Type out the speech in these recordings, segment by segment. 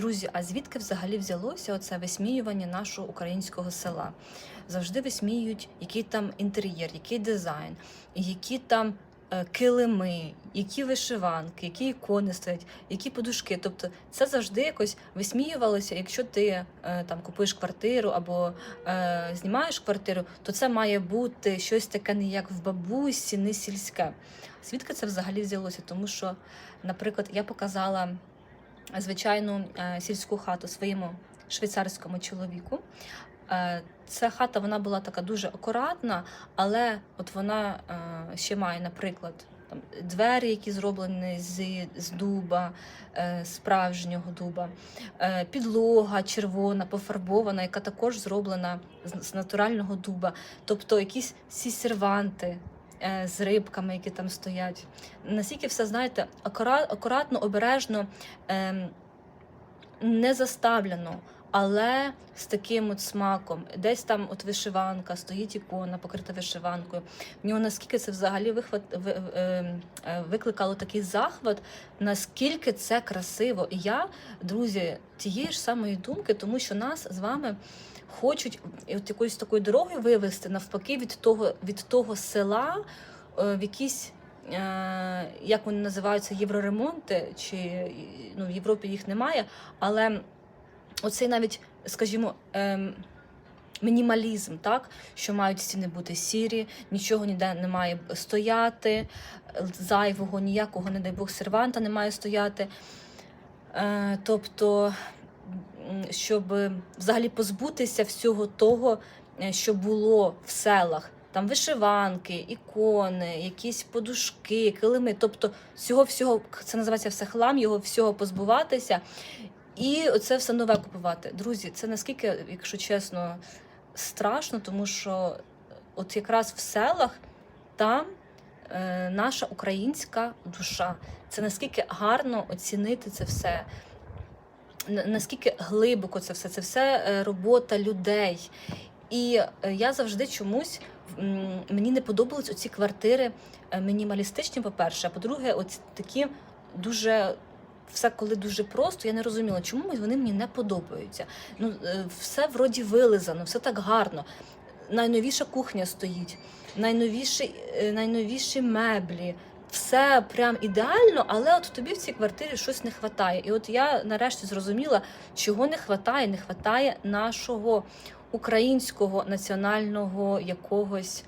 Друзі, а звідки взагалі взялося оце висміювання нашого українського села? Завжди висміюють, який там інтер'єр, який дизайн, які там е, килими, які вишиванки, які ікони стоять, які подушки. Тобто це завжди якось висміювалося. Якщо ти е, там купуєш квартиру або е, знімаєш квартиру, то це має бути щось таке не як в бабусі, не сільське. Звідки це взагалі взялося? Тому що, наприклад, я показала звичайну е, сільську хату своєму швейцарському чоловіку. Е, Ця хата вона була така дуже акуратна, але от вона е, ще має, наприклад, там двері, які зроблені з, з дуба, справжнього дуба, підлога червона, пофарбована, яка також зроблена з, натурального дуба, тобто якісь ці серванти. Е, З рибками, які там стоять. Наскільки все, знаєте, акуратно, обережно, ем, не заставлено, але з таким от смаком. Десь там от вишиванка, стоїть ікона, покрита вишиванкою. В нього наскільки це взагалі вихват, ви- е, е, викликало такий захват, наскільки це красиво. І я, друзі, тієї ж самої думки, тому що нас з вами хочуть от якоюсь такою дорогою вивести навпаки від того, від того села е, в якісь. е, Як вони називаються євроремонти, чи ну, в Європі їх немає, але оцей навіть, скажімо, ем, мінімалізм, так, що мають стіни бути сірі, нічого ніде не має стояти, зайвого, ніякого, не дай Бог, серванта не має стояти. Е, тобто, щоб взагалі позбутися всього того, е, що було в селах. Там вишиванки, ікони, якісь подушки, килими. Тобто всього всього це називається все хлам, його всього позбуватися і оце все нове купувати. Друзі, це наскільки, якщо чесно, страшно, тому що от якраз в селах там е, наша українська душа. Це наскільки гарно оцінити це все. На- Наскільки глибоко це все, це все е, робота людей. І е, я завжди чомусь мені не подобались оці квартири е, мінімалістичні, по-перше, а по-друге, оці такі дуже. Все, коли дуже просто, я не розуміла, чому вони мені не подобаються. Ну, все вроді вилизано, все так гарно. Найновіша кухня стоїть, найновіші, найновіші меблі. Все прям ідеально, але от тобі в цій квартирі щось не вистачає. І от я нарешті зрозуміла, чого не вистачає. Не вистачає нашого українського національного якогось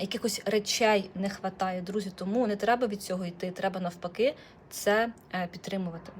якихось речей не вистачає, друзі. Тому не треба від цього йти. Треба навпаки це е, підтримувати.